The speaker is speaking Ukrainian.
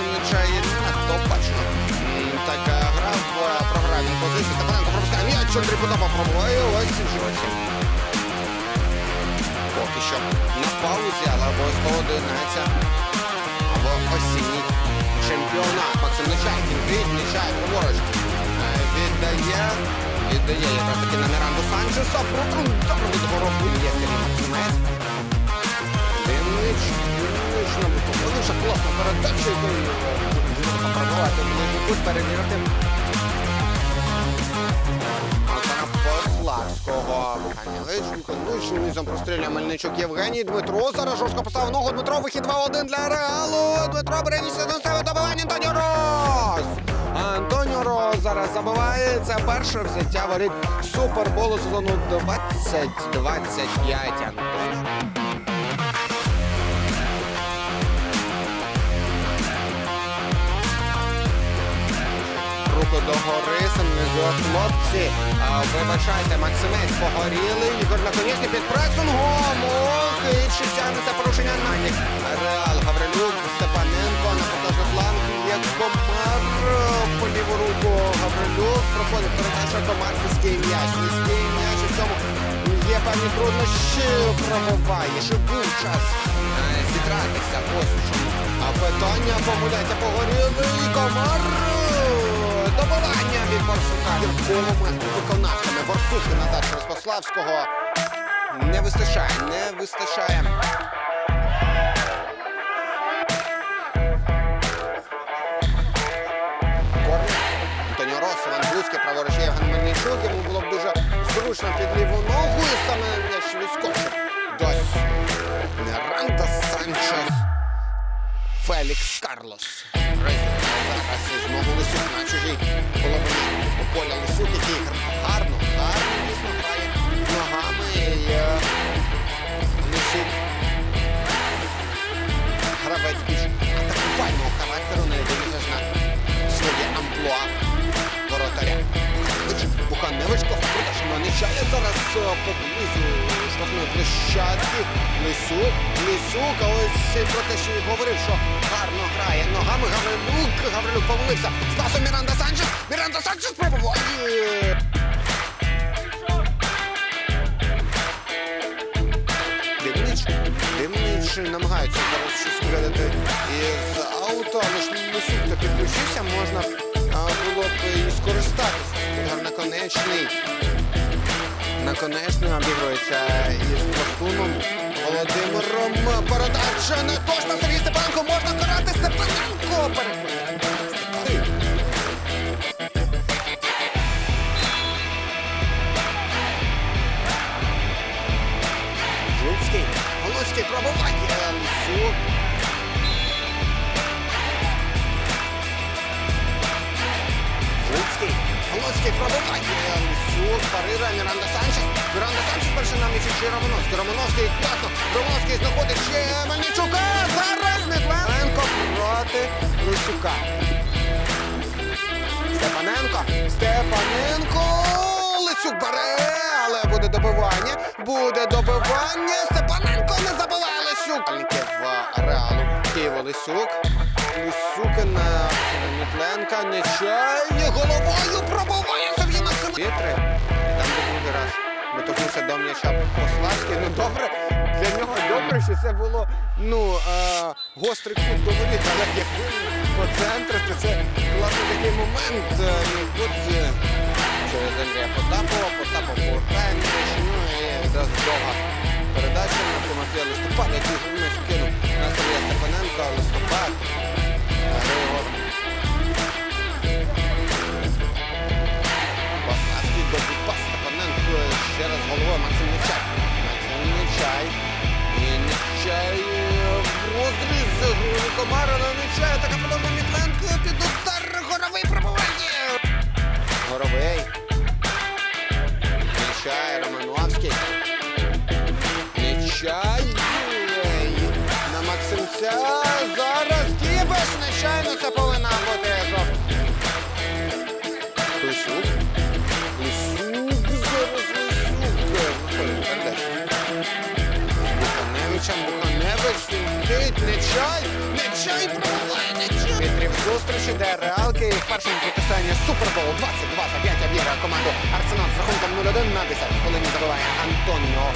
Синіча і бачно. Така гра в е, програмі позиції. Тапаренко пропускає м'яч, що трибуна попробує. Ось і живоці. Поки що на паузі, але обов'язково доєднається в осінній чемпіонат. Максим Нечайкін від Нечай праворуч. Е, віддає, віддає якраз таки на Міранду Санчеса. Протруд попробувати ближній кут перевірити. Пославського. Ганіличенко, Лучний низом прострілює Мельничук Євгеній. Дмитро зараз жорстко поставив ногу. Дмитро вихід 2-1 для Реалу. Дмитро береться до себе добивання Антоніо Рос. Антоніо Рос зараз забиває. Це перше взяття воріт суперболу сезону 2025. Антоніо. Руку догори, самі хлопці. А, вибачайте, Максимець погорілий. Ігор наконечний під пресингом. Ох, і це порушення на Реал Гаврилюк, Степаненко на фланг. Є комар по ліву руку. Гаврилюк проходить передача комар низький м'яч. Низький м'яч у цьому є певні труднощі. Пробуває. Ще був час е, зігратися. Ось. А питання помиляється погорілий. Комар. Добивання від Борсука. Якого виконавцями Борсуки назад через Пославського. Не вистачає, не вистачає. Антоніо Рос, Іван праворуч Євген Мельничук. Йому було б дуже зручно під ліву ногу і саме м'яч відскочив. Дось. Міранда Санчес. Фелікс Карлос. Зараз знову Лисюк на чужій половині поля Лисюк, який гарно, гарно дійсно грає ногами. І, е, Лисюк. Гравець більш атакувального характеру, не дивлячись на своє амплуа воротаря. Буханевич, Буханевич, Ковтрута, що нічає зараз е, поблизу штрафної площадки. Лисюк, Лисюк, а ось про те, що він говорив, що грає ногами Гаврилюк. Гаврилюк помилився. Спасом Міранда Санчес. Міранда Санчес пробуває. Дивнич, Дивнич намагається зараз щось вигадати із ауто, але ж Лисюк то підключився, можна було б і скористатися. Наконечний. Наконечний обігрується із пластуном Володимиром. Передача не точно Сергій банку Можна карати Степаненко. Переходить. Луцький. Луцький пробуває. Лисюк. Луцький пробуває. Лисюк. Парира. Міранда Санчес. Міранда Санчес перший на місці. Ще Романовський. Романовський класно. Романовський знаходить ще Мельничука. Зараз Недленко проти Лисюка. Степаненко. Степаненко. Лисюк бере, але буде добивання. Буде добивання. Степаненко не забиває Лисюк. В Реалу Києва Лисюк. Лисюк на Нетленка. Нечай. Головою пробиває Сергій Максим. Вітри. І там до другий раз. Доторкнувся до м'яча Пославський. Ну добре. Для нього добре, що це було ну, е, гострий кут до воріт, але якби по центру, то це класний такий момент. Е, і от, е, через Андрія Потапова, Потапов повертає ну і відразу довга передача на Тимофія Листопада, який не скинув головою Максим Нечай. Максим Нечай. І Нечай розріз Комара на Нечай. Така подобна Мітленко під удар. Горовий пробування. Горовий. Нечай, Романовський. Нечай. На Максимця. Зараз Кібеш. Нечайно це повинна Не він не Нечай, Нечай пробуває, Нечай. Вітрів зустрічі, де реалки. Київ в першому протистоянні Супербол 22 за 5 обіграє команду Арсенал з рахунком 0-1 на 10 хвилині забиває Антоніо